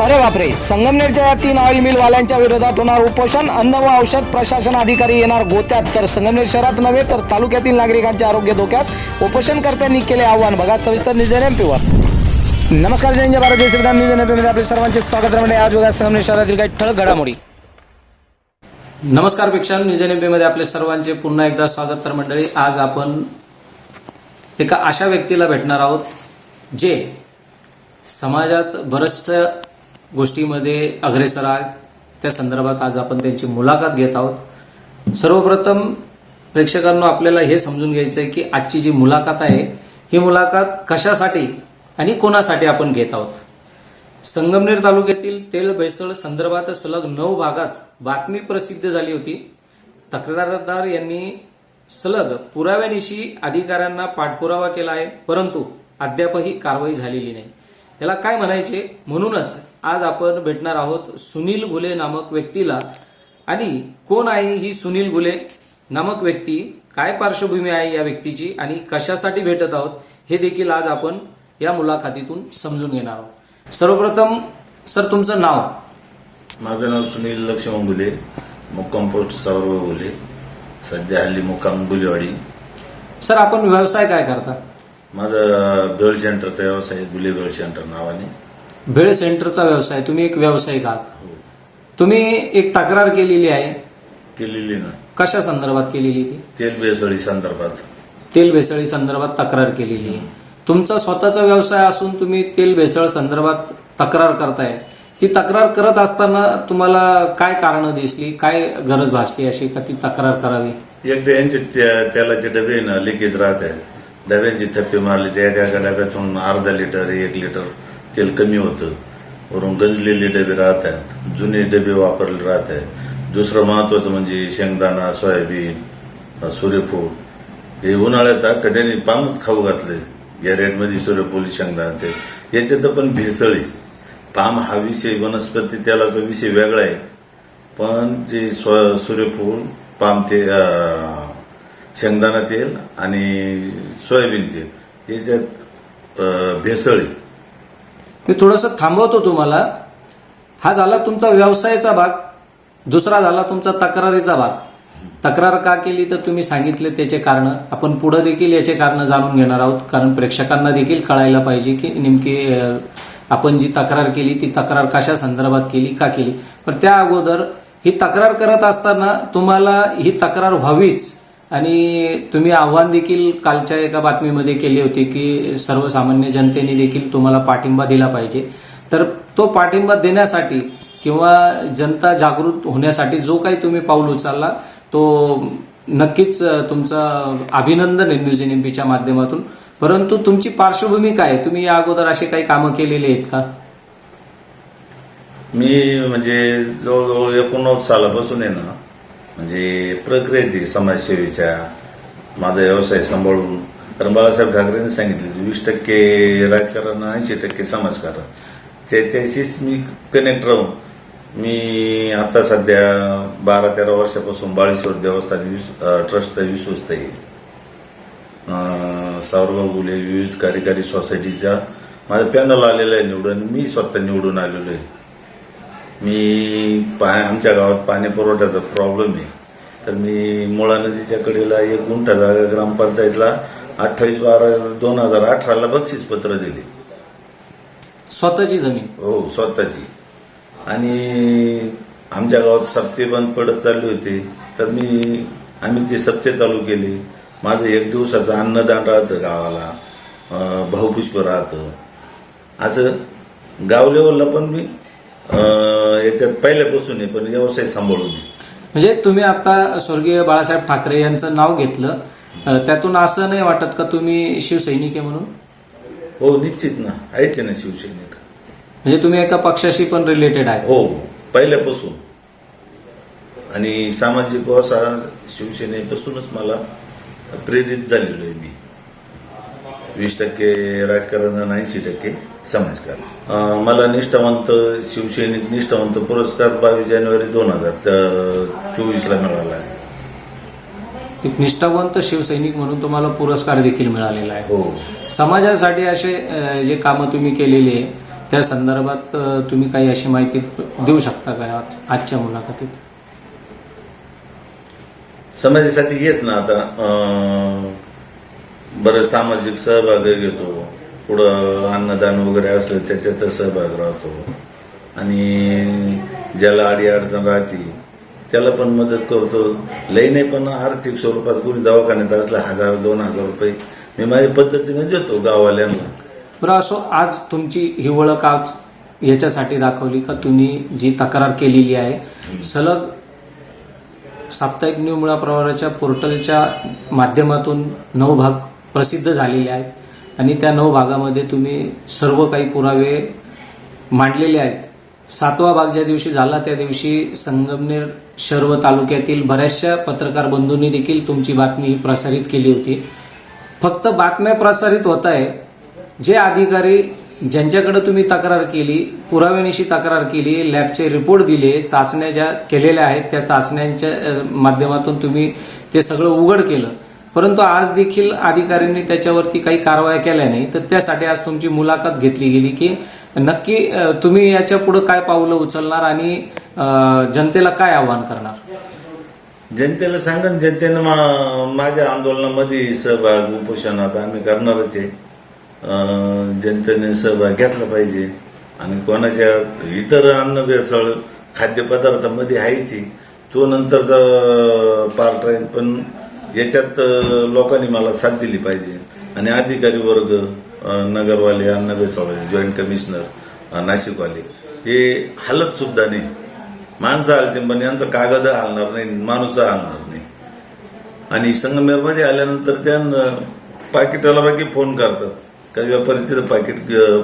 अरे बापरे. संगमनेरच्या या तीन ऑइल मिलवाल्यांच्या विरोधात होणार उपोषण. अन्न व औषध प्रशासन अधिकारी येणार गोत्यात. तर संगमनेर शहरात नव्हे तर तालुक्यातील नागरिकांचे आरोग्य धोक्यात उपोषणकर्त्यांनी केले आव्हान. बघा सविस्तर निजन एमपीवर नमस्कार जय भारतीय भारत देश विधान एमपीमध्ये आपले सर्वांचे स्वागत. आहे आज बघा संगमनेर शहरातील काही ठळक घडामोडी. नमस्कार प्रेक्षक. निजन एमपीमध्ये आपले सर्वांचे पुन्हा एकदा स्वागत तर मंडळी. आज आपण एका अशा व्यक्तीला भेटणार आहोत जे समाजात बरंचसं गोष्टीमध्ये अग्रेसर आहेत. त्या संदर्भात आज आपण त्यांची मुलाखत घेत आहोत. सर्वप्रथम प्रेक्षकांना आपल्याला हे समजून घ्यायचं आहे की आजची जी मुलाखत आहे ही मुलाखत कशासाठी आणि कोणासाठी आपण घेत आहोत? संगमनेर तालुक्यातील तेल भेसळ संदर्भात सलग नऊ भागात बातमी प्रसिद्ध झाली होती. तक्रारदार यांनी सलग पुराव्यानिशी अधिकाऱ्यांना पाठपुरावा केला आहे परंतु अद्यापही कारवाई झालेली नाही. याला काय म्हणायचे? म्हणूनच आज आपण भेटणार आहोत सुनील घुले नामक व्यक्तीला. आणि कोण आहे ही सुनील घुले नामक व्यक्ती? काय पार्श्वभूमी आहे या व्यक्तीची? आणि कशासाठी भेटत आहोत? हे देखील आज आपण या मुलाखतीतून समजून घेणार आहोत. सर्वप्रथम सर तुमचं नाव? माझं नाव सुनील लक्ष्मण गुले मुक्काम पोस्ट सावरगाव गुले सध्या हल्ली मुक्काम गुलेवाडी. सर आपण व्यवसाय काय करता? माझं बेळ सेंटरचा व्यवसाय आहे, बेळ सेंटर नावाने. भेळ सेंटरचा व्यवसाय तुम्ही एक व्यावसायिक आहात. तुम्ही एक तक्रार केलेली आहे. केलेली ना. कशा संदर्भात केलेली ती? तेल बेसळी संदर्भात. तेल भेसळी संदर्भात तक्रार केलेली. आहे तुमचा स्वतःचा व्यवसाय असून तुम्ही तेल भेसळ संदर्भात तक्रार करताय. ती तक्रार करत असताना तुम्हाला काय कारण दिसली? काय गरज भासली अशी का ती तक्रार करावी? एकदा यांचे त्या- तेलाचे डबे ना लिकेज राहत. आहे डब्यांची थप्पी मारली त्या एका एका डब्यातून अर्धा लिटर एक लिटर तेल कमी होतं. वरून गंजलेले डबे राहत आहेत जुने डबे वापरले राहत आहेत दुसरं महत्वाचं म्हणजे शेंगदाणा सोयाबीन सूर्यफूल. हे उन्हाळ्यात कधी पामच खाऊ घातले. या रेटमध्ये सूर्यफूल शेंगदाणा ते याच्यात पण भेसळी पाम हा विषय वनस्पती तेलाचा विषय वेगळा आहे. पण जे स्व सूर्यफूल पाम ते शेंगदाणा तेल आणि सोयाबीनचे. त्याच्यात भेसळी. मी थोडंसं थांबवतो तुम्हाला. हा झाला तुमचा व्यवसायाचा भाग. दुसरा झाला तुमचा तक्रारीचा भाग. तक्रार का केली तर तुम्ही सांगितले त्याचे कारण. आपण पुढे देखील याचे कारण जाणून घेणार आहोत. कारण प्रेक्षकांना देखील कळायला पाहिजे की नेमकी आपण जी तक्रार केली ती तक्रार कशा संदर्भात केली का केली. पण त्या अगोदर ही तक्रार करत असताना तुम्हाला ही तक्रार व्हावीच. आणि तुम्ही आव्हान देखील कालच्या एका बातमीमध्ये केली होती की सर्वसामान्य जनतेने देखील तुम्हाला पाठिंबा दिला पाहिजे. तर तो पाठिंबा देण्यासाठी किंवा जनता जागृत होण्यासाठी जो काही तुम्ही पाऊल उचलला तो नक्कीच तुमचं अभिनंदन आहे न्यूज एन एमपीच्या माध्यमातून. परंतु तुमची पार्श्वभूमी काय? आहे? तुम्ही या अगोदर असे काही कामं केलेली आहेत का? मी म्हणजे जवळजवळ एकोणनव्वद सालापासून आहे ना म्हणजे प्रक्रियेची समाजसेवेच्या माझा व्यवसाय सांभाळून. कारण बाळासाहेब ठाकरेंनी सांगितले वीस टक्के राजकारण ऐंशी टक्के समाजकारण. त्याच्याशीच मी कनेक्ट राहून मी आता सध्या बारा तेरा वर्षापासून बाळेश्वर देवस्थान विस- ट्रस्टचा विश्वस्त येईल सावरगाव गुले विविध कार्यकारी सोसायटीच्या माझं पॅनल आलेलं आहे निवडून मी स्वतः निवडून आलेलो आहे. मी पा आमच्या गावात पाणी पुरवठ्याचा प्रॉब्लेम आहे. तर मी मुळा नदीच्या कडेला एक गुंठा जागा ग्रामपंचायतला अठ्ठावीस बारा दोन हजार अठराला बक्षीस पत्र दिले. स्वतःची जमीन? हो स्वतःची. आणि आमच्या गावात सप्ते बंद पडत चालले होते. तर मी आम्ही ते सप्ते चालू केले. माझं एक दिवसाचं अन्नदान राहतं गावाला. भाऊपुष्प राहतं. असं गाव लेवलला पण मी याच्यात पहिल्यापासून आहे पण व्यवसाय सांभाळून आहे. म्हणजे तुम्ही आता स्वर्गीय बाळासाहेब ठाकरे यांचं नाव घेतलं त्यातून असं नाही वाटत का तुम्ही शिवसैनिक आहे म्हणून? हो निश्चित ना. आहेच आहे ना शिवसैनिक? म्हणजे तुम्ही एका पक्षाशी पण रिलेटेड आहे. हो पहिल्यापासून आणि सामाजिक वसा शिवसेनेपासूनच मला प्रेरित झालेलो आहे मी. वीस टक्के राजकारण आणि ऐंशी टक्के समाजकारण. अं, मला निष्ठावंत शिवसैनिक निष्ठावंत पुरस्कार बावीस जानेवारी दोन हजार चोवीसला मिळाला आहे. एक निष्ठावंत शिवसैनिक म्हणून तुम्हाला पुरस्कार देखील मिळालेला आहे. हो. समाजासाठी असे जे कामं तुम्ही केलेली आहे त्या संदर्भात तुम्ही काही अशी माहिती देऊ शकता का आज आजच्या मुलाखतीत? समाजासाठी हेच ना आता बरं सामाजिक सहभाग घेतो. पुढं अन्नदान वगैरे असलं त्याच्यात सहभाग राहतो. आणि ज्याला अडी अडचण राहते त्याला पण मदत करतो. लई नाही पण आर्थिक स्वरूपात कोणी दवाखान्यात असलं हजार दोन हजार रुपये मी माझ्या पद्धतीने देतो गाववाल्यांना. बरं असो आज तुमची ही ओळख आज याच्यासाठी दाखवली का? तुम्ही जी तक्रार केलेली आहे सलग साप्ताहिक न्यू मुळा प्रवाराच्या पोर्टलच्या माध्यमातून नऊ भाग प्रसिद्ध झालेले आहेत. आणि त्या नऊ भागामध्ये तुम्ही सर्व काही पुरावे मांडलेले आहेत. सातवा भाग ज्या दिवशी झाला त्या दिवशी संगमनेर शहर व तालुक्यातील बऱ्याचशा पत्रकार बंधूंनी देखील तुमची बातमी प्रसारित केली होती. फक्त बातम्या प्रसारित होत आहे. जे अधिकारी ज्यांच्याकडे तुम्ही तक्रार केली पुराव्यानिशी तक्रार केली लॅबचे रिपोर्ट दिले चाचण्या ज्या केलेल्या आहेत त्या चाचण्यांच्या माध्यमातून तुम्ही ते सगळं उघड केलं. परंतु आज देखील अधिकाऱ्यांनी त्याच्यावरती काही कारवाया केल्या नाही. तर त्यासाठी आज तुमची मुलाखत घेतली गेली की नक्की तुम्ही याच्यापुढे काय पावलं उचलणार आणि जनतेला काय आव्हान करणार? जनतेला सांगा जनतेनं मा- माझ्या आंदोलनामध्ये सहभाग उपोषणात आम्ही करणारच आहे. जनतेने सहभाग घेतला पाहिजे. आणि कोणाच्या इतर अन्न भेसळ खाद्यपदार्थामध्ये आहेच तो नंतरचा पार्ट राहील पण याच्यात लोकांनी मला साथ दिली पाहिजे. आणि अधिकारी वर्ग नगरवाले अन्न भेसळ जॉईंट कमिशनर नाशिकवाले हे हलत सुद्धा नाही. माणसं हलतील पण यांचा कागद हलणार नाही माणूस हलणार नाही. आणि संगमेरमध्ये आल्यानंतर त्या पाकिटाला बाकी फोन करतात. काही व्यापारी तिथं पाकिट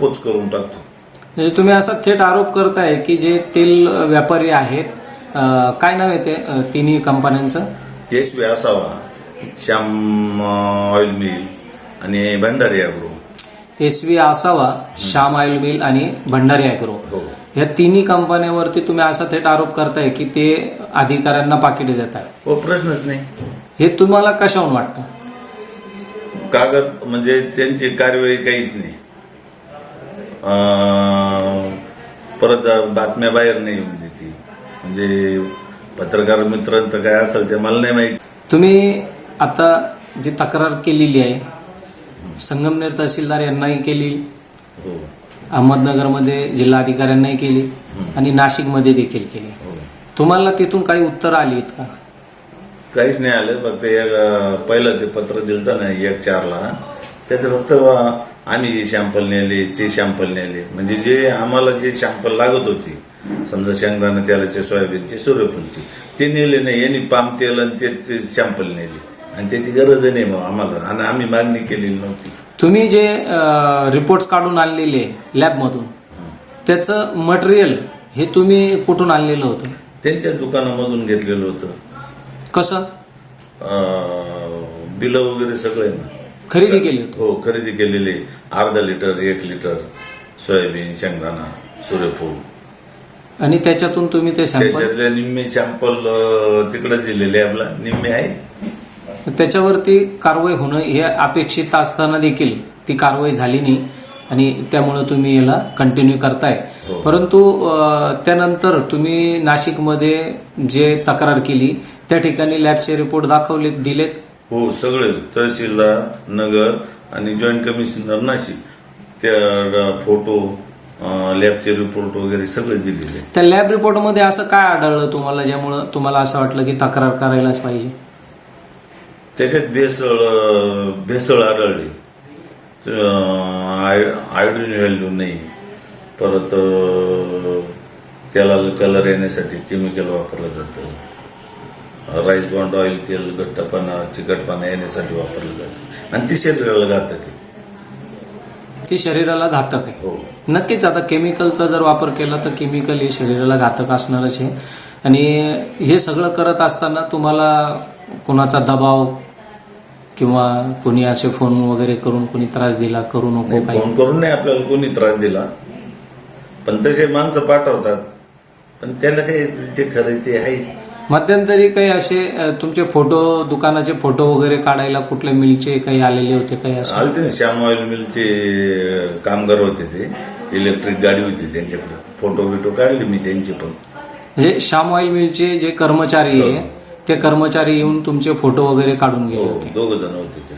पोच करून टाकतो. म्हणजे तुम्ही असा थेट आरोप करताय की जे तेल व्यापारी आहेत काय नाव आहे ते तिन्ही कंपन्यांचं? यशवी असावा श्याम ऑइल मिल आणि Bhandari agro S V Asawa Shyam oil mill आणि भंडारी अॅग्रो हो या तिन्ही कंपन्यांवरती तुम्ही असा थेट आरोप करताय की ते अधिकाऱ्यांना पाकिटे देत आहे हो प्रश्नच नाही हे तुम्हाला कशाहून वाटतं कागद म्हणजे त्यांची कारवाई काहीच नाही अं, परत बातम्या बाहेर नाही येऊन देते म्हणजे पत्रकार मित्रांचं काय असेल ते मला नाही माहिती तुम्ही आता जी तक्रार केलेली आहे संगमनेर तहसीलदार यांनाही केली हो. अहमदनगरमध्ये जिल्हाधिकाऱ्यांनाही केली आणि नाशिकमध्ये देखील केली. हो. तुम्हाला तिथून काही उत्तर आली आहेत का? काहीच नाही आलं फक्त एक पहिलं ते पत्र दिलं ना एक चारला. त्याचं फक्त आम्ही हे शॅम्पल नेले ते शॅम्पल नेले. म्हणजे जे आम्हाला जे शॅम्पल लागत होती समजा शेंगदाणा तेलाचे सोयाबीनचे सूर्यफूलची ते नेले नाही. यांनी पाम तेल आणि तेच शॅम्पल नेले. आणि त्याची गरज नाही मग आम्हाला. आणि आम्ही मागणी केलेली नव्हती. तुम्ही जे रिपोर्ट्स काढून आणलेले लॅबमधून त्याचं मटेरियल हे तुम्ही कुठून आणलेलं होतं? त्यांच्या दुकानामधून घेतलेलं होतं. कसं? बिलं वगैरे सगळे ना. खरेदी केली होती. हो खरेदी केलेली. अर्धा लिटर एक लिटर सोयाबीन शेंगदाणा सूर्यफूल. आणि त्याच्यातून तुम्ही ते सॅम्पल त्याच्यातले निम्मे सॅम्पल तिकडे दिले लॅबला निम्मे आहे. त्याच्यावरती कारवाई होणं हे अपेक्षित असताना देखील ती कारवाई झाली नाही. आणि त्यामुळे तुम्ही याला कंटिन्यू करताय. हो. परंतु त्यानंतर तुम्ही नाशिकमध्ये जे तक्रार केली त्या ठिकाणी लॅबचे रिपोर्ट दाखवले दिलेत? हो सगळे. तहसीलदार नगर आणि जॉईंट कमिशनर नाशिक. त्या फोटो लॅबचे रिपोर्ट वगैरे सगळे दिलेले. त्या लॅब रिपोर्टमध्ये असं काय आढळलं तुम्हाला ज्यामुळं तुम्हाला असं वाटलं की तक्रार करायलाच पाहिजे? त्याच्यात भेसळ भेसळ आढळली. आयोडीन व्हॅल्यू नाही. परत त्याला कलर येण्यासाठी केमिकल वापरलं जातं. राईस बॉन्ड ऑइल तेल घट्टपणा चिकटपणा येण्यासाठी वापरलं जातं. आणि ती शरीराला घातक आहे. ती शरीराला घातक आहे. हो. नक्कीच आता केमिकलचा जर वापर केला तर केमिकल हे शरीराला घातक असणारच आहे. आणि हे सगळं करत असताना तुम्हाला कोणाचा दबाव किंवा कोणी असे फोन वगैरे करून कोणी त्रास दिला करू नको काही. फोन करून नाही आपल्याला कोणी त्रास दिला. पण तसे माणसं पाठवतात. पण त्याला काही जे खरं ते आहे. मध्यंतरी काही असे तुमचे फोटो दुकानाचे फोटो वगैरे काढायला कुठल्या मिलचे काही आलेले होते काही असं? आलते ना श्याम ऑइल मिलचे कामगार होते ते. इलेक्ट्रिक गाडी होती त्यांच्याकडे. फोटो बिटो काढले मी त्यांचे पण. म्हणजे श्याम ऑइल मिलचे जे कर्मचारी आहे ते कर्मचारी येऊन तुमचे फोटो वगैरे काढून गेले हो होते. दोघ जण होते ते.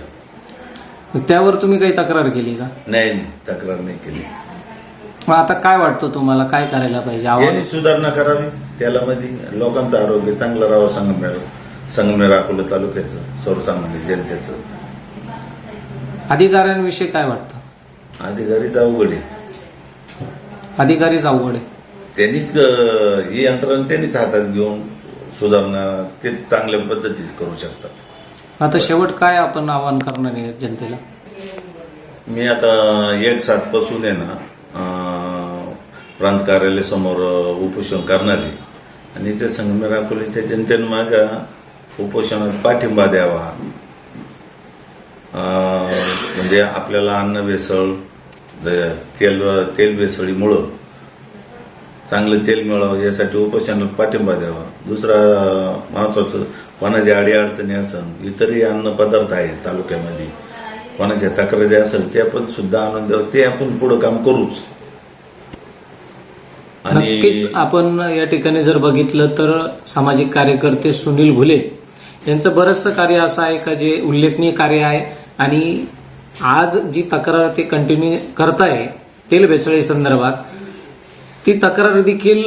मग त्यावर तुम्ही काही तक्रार केली का? नाही नाही तक्रार नाही केली. मग आता काय वाटतं तुम्हाला? काय करायला पाहिजे? आव्हान यांनी सुधारणा करावी. त्याला मध्ये लोकांचं आरोग्य चांगलं राहावं संगमेर संगमेर अकोला तालुक्याचं सर्वसामान्य जनतेचं. अधिकाऱ्यांविषयी काय वाटतं? अधिकारीच अवघड आहे. अधिकारीच अवघड आहे. त्यांनीच अं, ही यंत्रणा त्यांनीच हातात घेऊन सुधारणा ते चांगल्या पद्धतीच करू शकतात. आता शेवट काय आपण आवाहन करणार आहे जनतेला? मी आता एक सात पासून आहे ना प्रांत कार्यालयासमोर अं, उपोषण करणार आहे. आणि ते संगमेर अकोल्याच्या जनतेनं माझ्या उपोषणात पाठिंबा द्यावा. म्हणजे आपल्याला अन्न भेसळ तेल तेल भेसळीमुळं चांगलं तेल मिळावं यासाठी उपोषणात पाठिंबा द्यावा. दुसरा महत्वाचं कोणाच्या अडीअडचणी असन इतरही अन्न पदार्थ आहेत तालुक्यामध्ये. कोणाच्या तक्रारी असेल ते आपण सुद्धा आनंद ते आपण पुढं काम करूच. नक्कीच आपण या ठिकाणी जर बघितलं तर सामाजिक कार्यकर्ते सुनील घुले यांचं बरंचसं कार्य असं आहे का जे उल्लेखनीय कार्य आहे. आणि आज जी तक्रार ते कंटिन्यू करताय तेल भेसळी संदर्भात ती तक्रार देखील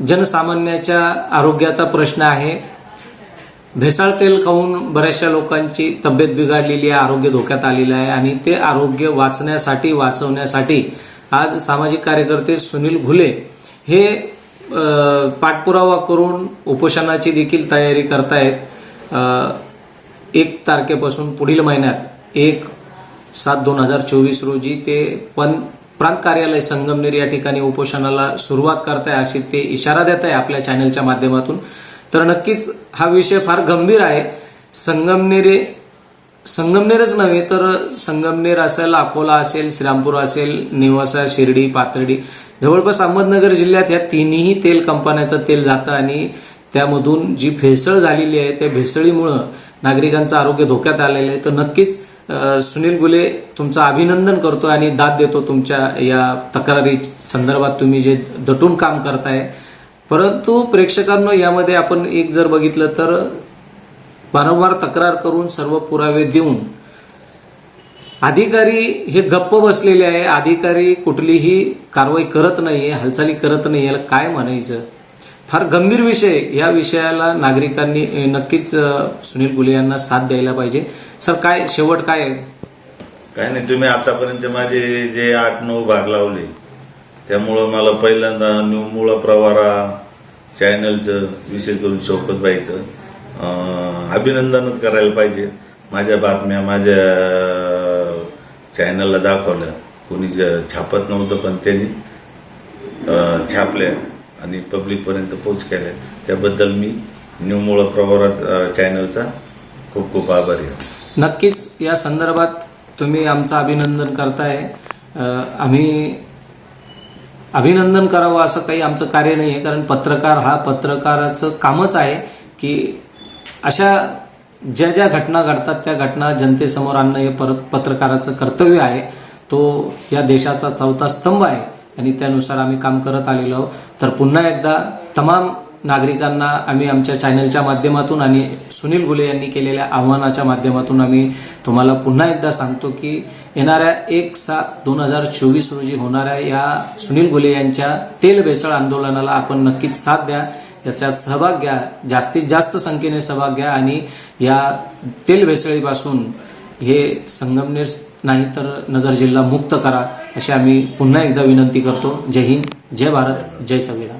जनसामान्याच्या आरोग्याचा प्रश्न आहे. भेसाळ तेल खाऊन बऱ्याचशा लोकांची तब्येत बिघडलेली आहे आरोग्य धोक्यात आलेलं आहे आणि ते आरोग्य वाचण्यासाठी वाचवण्यासाठी आज सामाजिक कार्यकर्ते सुनील घुले हे पाठपुरावा करून उपोषणाची देखील तयारी करतायत. एक तारखेपासून पुढील महिन्यात एक सात दोन हजार चोवीस रोजी ते पण प्रांत कार्यालय संगमनेर या ठिकाणी उपोषणाला सुरुवात करताय अशी ते इशारा देत आहे आपल्या चॅनलच्या माध्यमातून. तर नक्कीच हा विषय फार गंभीर आहे. संगमनेरे संगमनेरच नव्हे तर संगमनेर असेल अकोला असेल श्रीरामपूर असेल नेवासा शिर्डी पाथर्डी जवळपास अहमदनगर जिल्ह्यात ह्या तिन्ही तेल कंपन्याचं तेल जातं आणि त्यामधून जी भेसळ झालेली आहे त्या भेसळीमुळं नागरिकांचं आरोग्य धोक्यात आलेलं आहे. तर नक्कीच सुनील गुले तुमचं अभिनंदन करतो आणि दाद देतो तुमच्या या तक्रारी संदर्भात तुम्ही जे दटून काम करताय. परंतु प्रेक्षकांनो यामध्ये आपण एक जर बघितलं तर वारंवार तक्रार करून सर्व पुरावे देऊन अधिकारी हे गप्प बसलेले आहे. अधिकारी कुठलीही कारवाई करत नाहीये हालचाली करत नाही याला काय म्हणायचं? फार गंभीर विषय या विषयाला नागरिकांनी नक्कीच सुनील गुले यांना साथ द्यायला पाहिजे. सर काय शेवट काय आहे? काय नाही तुम्ही आतापर्यंत माझे जे आठ नऊ भाग लावले त्यामुळं मला पहिल्यांदा निमुळा प्रवारा चॅनलचं विषय करून शौकत व्हायचं अभिनंदनच करायला पाहिजे. माझ्या बातम्या माझ्या चॅनलला दाखवल्या. कोणी ज- छापत नव्हतं पण त्यांनी छापल्या आणि पब्लिकपर्यंत पोच केल्या. त्याबद्दल मी निमुळा प्रवारा चॅनलचा खूप खूप आभारी आहे. नक्कीच या संदर्भात तुम्ही आमचं अभिनंदन करताय. आम्ही अभिनंदन करावं असं काही आमचं कार्य नाही आहे कारण पत्रकार हा पत्रकाराचं कामच आहे की अशा ज्या ज्या घटना घडतात त्या घटना जनतेसमोर आणणं हे परत पत्रकाराचं कर्तव्य आहे. तो या देशाचा चौथा स्तंभ आहे आणि त्यानुसार आम्ही काम करत आलेलो आहोत. तर पुन्हा एकदा तमाम नागरिकांना आम्ही आमच्या चॅनलच्या माध्यमातून आणि सुनील गुले यांनी केलेल्या आव्हानाच्या माध्यमातून आम्ही तुम्हाला पुन्हा एकदा सांगतो की येणाऱ्या एक सात दोन हजार चोवीस रोजी होणाऱ्या या सुनील गुले यांच्या तेल भेसळ आंदोलनाला आपण नक्कीच साथ द्या. याच्यात सहभाग घ्या. जास्तीत जास्त संख्येने सहभाग घ्या आणि या तेल भेसळीपासून हे संगमनेर नाही तर नगर जिल्हा मुक्त करा अशी आम्ही पुन्हा एकदा विनंती करतो. जय हिंद जय भारत जय संविधान.